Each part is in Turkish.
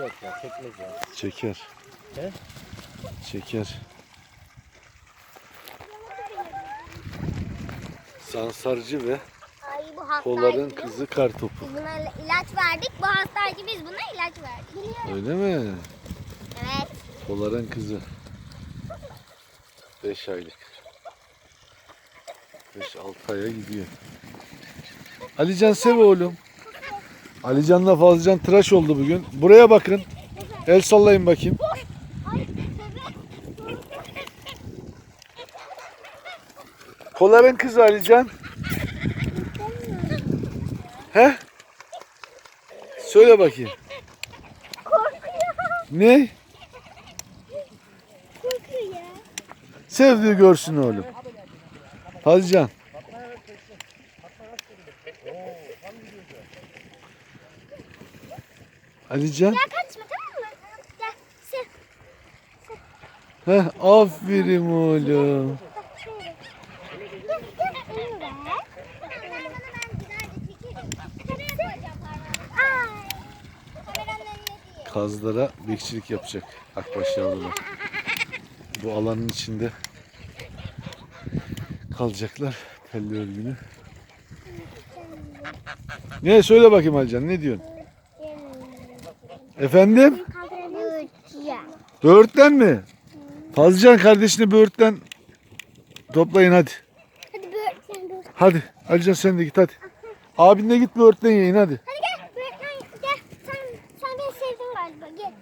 Yok ya çekmez ya. Çeker. He? Çeker. Sansarcı ve Ay bu hastaydı. Polar'ın kızı kartopu. Biz buna ilaç verdik. Bu hastaydı biz buna ilaç verdik. Öyle mi? Evet. Polar'ın kızı. 5 aylık. 5-6 aya gidiyor. Alican sev oğlum. Alican'la Fazlıcan tıraş oldu bugün. Buraya bakın. El sallayın bakayım. Polar'ın kızı Alican. He? Söyle bakayım. Ne? Korkuyor. Sevdiği görsün oğlum. Hadi Alican. Ya kaçma tamam mı? Gel. Sev. Heh, aferin oğlum. Gel gel. Kazlara bekçilik yapacak akbaş yavrular. Bu alanın içinde kalacaklar telli örgünü. Ne söyle bakayım Alican ne diyorsun? Efendim? Kaldıracağım. Böğürtlen mi? Fazlıcan kardeşini böğürtlen toplayın hadi. Hadi sen dur. Hadi Alican sen de git hadi. Abinle git böğürtlen yiyin hadi. Hadi gel. Sen gel. Sen, sen beni sevdin galiba. Gel.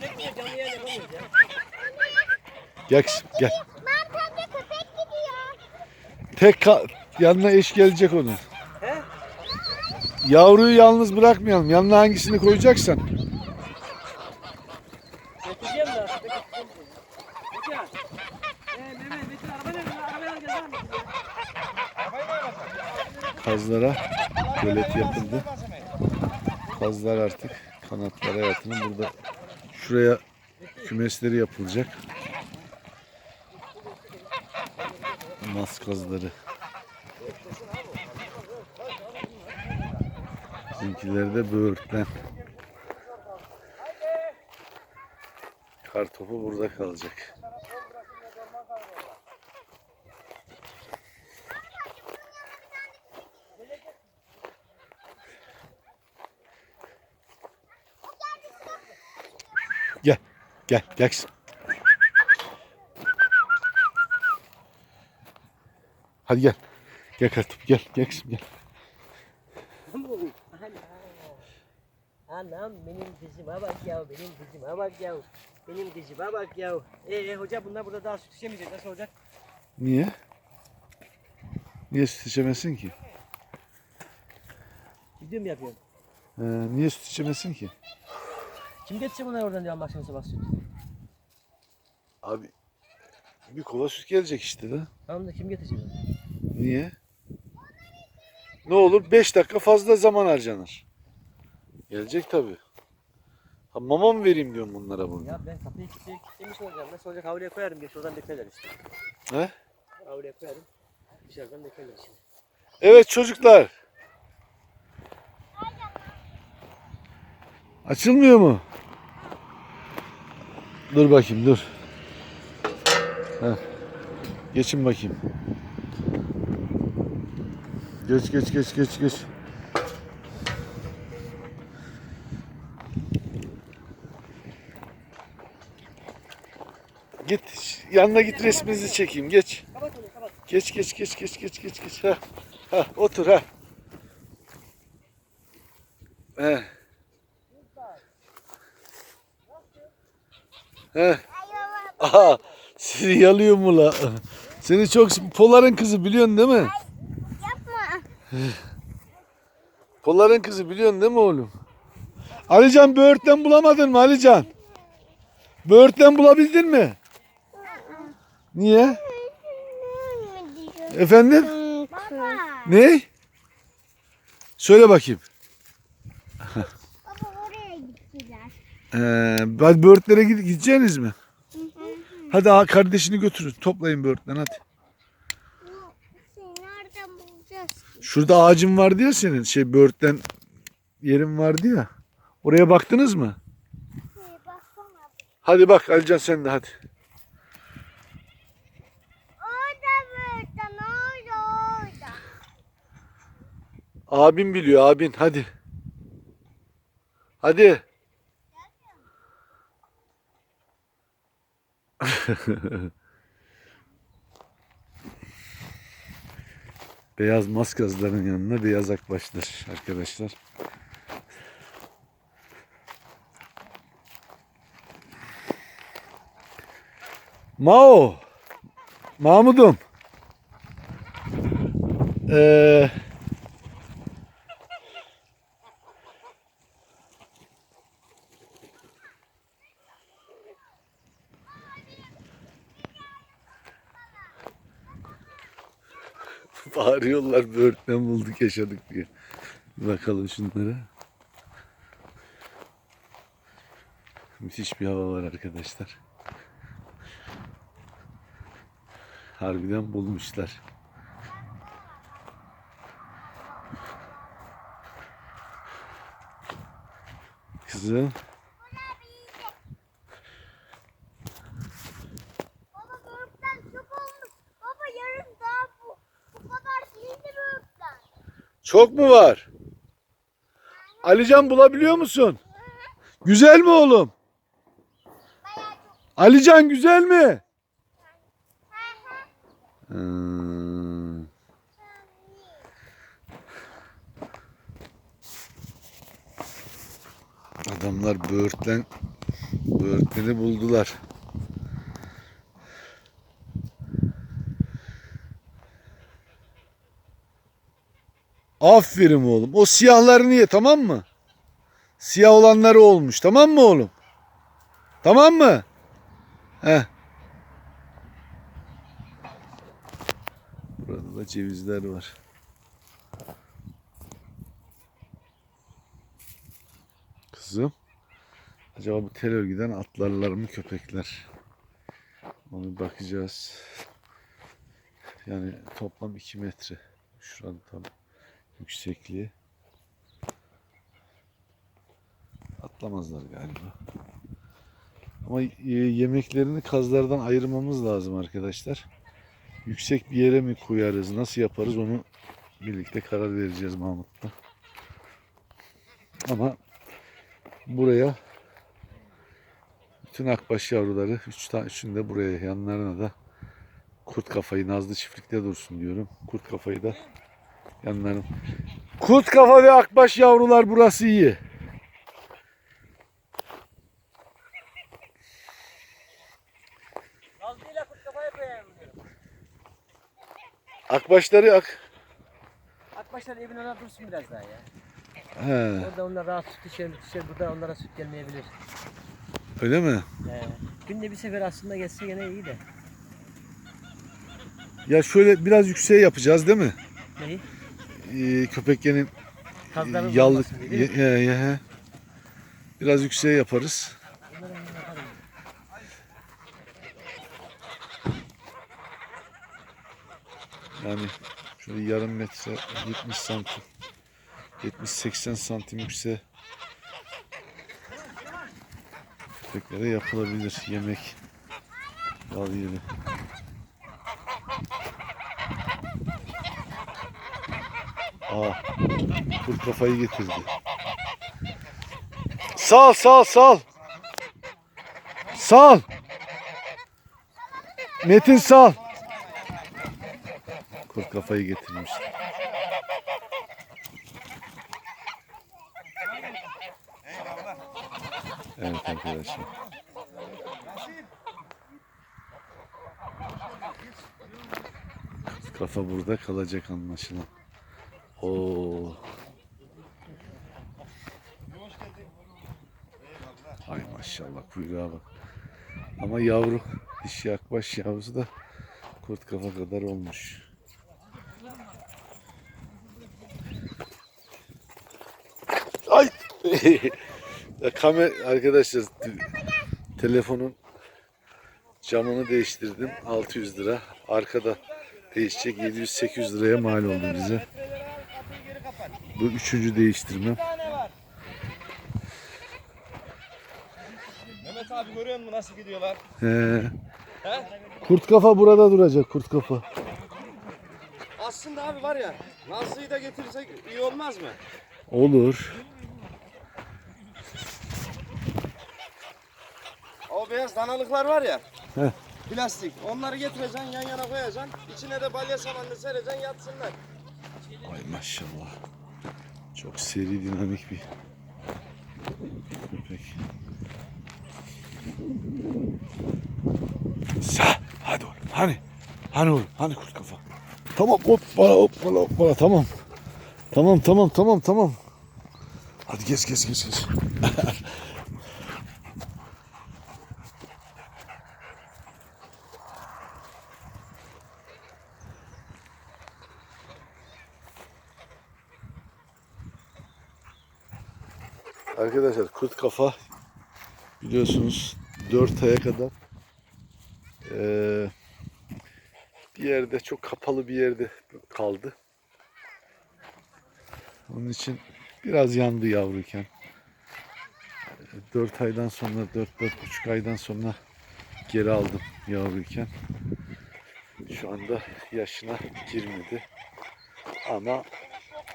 Çekmiyor canlı yayın yapamayız ya. Gel kızım, gel. Mantarda köpek gidiyor. Tek ka- yanına eş gelecek onun. He? Yavruyu yalnız bırakmayalım. Yanına hangisini koyacaksan. Götüreceğim de. Bekir. Ee, Mehmet, Bekir araba nerede? Arabayı al gel lan. Kazlara gölet yapıldı. Kazlar artık kanatlara hayatının burada şuraya kümesleri yapılacak. Mas kazları. Bizimkileri de böğürtlen. Kartopu burada kalacak. Gel. Gel. Gel Hadi gel. Gel kartopu gel. Gel kızım gel. Anam benim kızıma bak ya, benim kızıma bak ya. Benim kızıma bak ya. Ee hoca bunlar burada daha süt içemeyecek. Nasıl olacak? Niye? Niye süt içemesin ki? Video mu yapıyorsun? Ee, niye süt içemesin ki? Kim getirecek bunları oradan diyor akşam sabah süt? Abi bir kova süt gelecek işte de. Tamam da kim getirecek? Niye? Ne olur 5 dakika fazla zaman harcanır. Gelecek tabi. Ha mama mı vereyim diyorum bunlara bunu. Ya ben kapıyı kilitleyip kilitlemiş olacağım. Nasıl olacak? Havluya koyarım. Geç oradan beklerler işte. He? Havluya koyarım. Dışarıdan beklerler şimdi. Evet çocuklar. Açılmıyor mu? Dur bakayım dur. Heh. Geçin bakayım. Geç geç geç geç geç. Git yanına git resminizi çekeyim geç. Geç geç geç geç geç geç geç. Ha. Ha otur ha. He. He. Aha seni yalıyor mu la? Seni çok Polar'ın kızı biliyorsun değil mi? Yapma. Polar'ın kızı biliyorsun değil mi oğlum? Alican böğürtlen bulamadın mı Alican? Böğürtlen bulabildin mi? Niye? Efendim? Baba. Ne? Söyle bakayım. Baba oraya gittiler. Ee, böğürtlere gide- gideceğiniz mi? Hadi ha kardeşini götürün. Toplayın böğürtlen hadi. Nereden bulacağız? Şurada ağacın vardı ya senin. Şey böğürtlen yerin vardı ya. Oraya baktınız mı? Baksana. Hadi bak Alican sen de hadi. Abin biliyor abin hadi. Hadi. beyaz maskazların yanına beyaz akbaşlar arkadaşlar. Mao. Mahmudum. Ee, Bağırıyorlar böğürtlen bulduk yaşadık diye. Bakalım şunlara. Müthiş bir hava var arkadaşlar. Harbiden bulmuşlar. Kızım. Baba böğürtlen çok olmuş. Baba yarın daha bu. Bu kadar değildi böğürtlen. Çok mu var? Alican bulabiliyor musun? Güzel mi oğlum? Alican güzel mi? Hmm. Adamlar böğürtlen böğürtleni buldular. Aferin oğlum. O siyahları niye tamam mı? Siyah olanları olmuş tamam mı oğlum? Tamam mı? Heh. Burada da cevizler var. Kızım. Acaba bu tel örgüden atlarlar mı köpekler? Onu bakacağız. Yani toplam 2 metre. Şuranın tam yüksekliği. Atlamazlar galiba. Ama e, yemeklerini kazlardan ayırmamız lazım arkadaşlar. Yüksek bir yere mi koyarız, nasıl yaparız onu birlikte karar vereceğiz Mahmut'la. Ama buraya bütün akbaş yavruları, üç tane üçünü de buraya yanlarına da kurt kafayı Nazlı çiftlikte dursun diyorum. Kurt kafayı da yanlarına. Kurt kafa ve akbaş yavrular burası iyi. Akbaşları ak. Akbaşlar evin önüne dursun biraz daha ya. He, Orada onlar rahat süt içer, içer burada onlara süt gelmeyebilir. öyle mi? He. Günde bir sefer aslında geçse gene iyi de. Ya şöyle biraz yükseğe yapacağız değil mi? Neyi? Ee, köpeklerin Kazların yallık ye- ye- ye- he. biraz yükseğe yaparız. Yani şöyle yarım metre 70 santim 70-80 santim yükseğe köpeklere yapılabilir yemek yal yeri. Aa, kurt kafayı getirdi. Sal sal sal. Sal. Metin sal. Kurt kafayı getirmiş. Evet arkadaşlar. Kafa burada kalacak anlaşılan. Oo. Ay maşallah kuyruğa bak. Ama yavru dişi akbaş yavrusu da kurt kafa kadar olmuş. Ay! kamer arkadaşlar te- telefonun Camını değiştirdim 600 lira. Arkada değişecek 700-800 liraya mal oldu bize. Bu üçüncü değiştirmem. Mehmet abi görüyor musun nasıl gidiyorlar? He. He? Kurt kafa burada duracak kurt kafa. Aslında abi var ya Nazlı'yı da getirsek iyi olmaz mı? Olur. O beyaz danalıklar var ya. Heh. Plastik. Onları getireceksin yan yana koyacaksın. İçine de balya samanını sereceksin yatsınlar. Ay maşallah. Çok seri dinamik bir köpek. Sa, hadi oğlum. Hani? Hani oğlum? Hani kurt kafa? Tamam hoppala hoppala hoppala tamam. Tamam tamam tamam tamam. Hadi geç geç geç geç. Arkadaşlar kurt kafa biliyorsunuz 4 aya kadar eee, bir yerde çok kapalı bir yerde kaldı. Onun için biraz yandı yavruyken. 4 aydan sonra 4-4,5 aydan sonra geri aldım yavruyken. Şu anda yaşına girmedi. Ama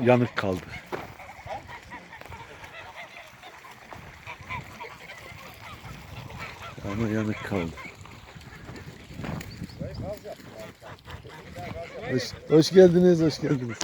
yanık kaldı. Ama yanık kaldı. Hoş, hoş geldiniz, hoş geldiniz.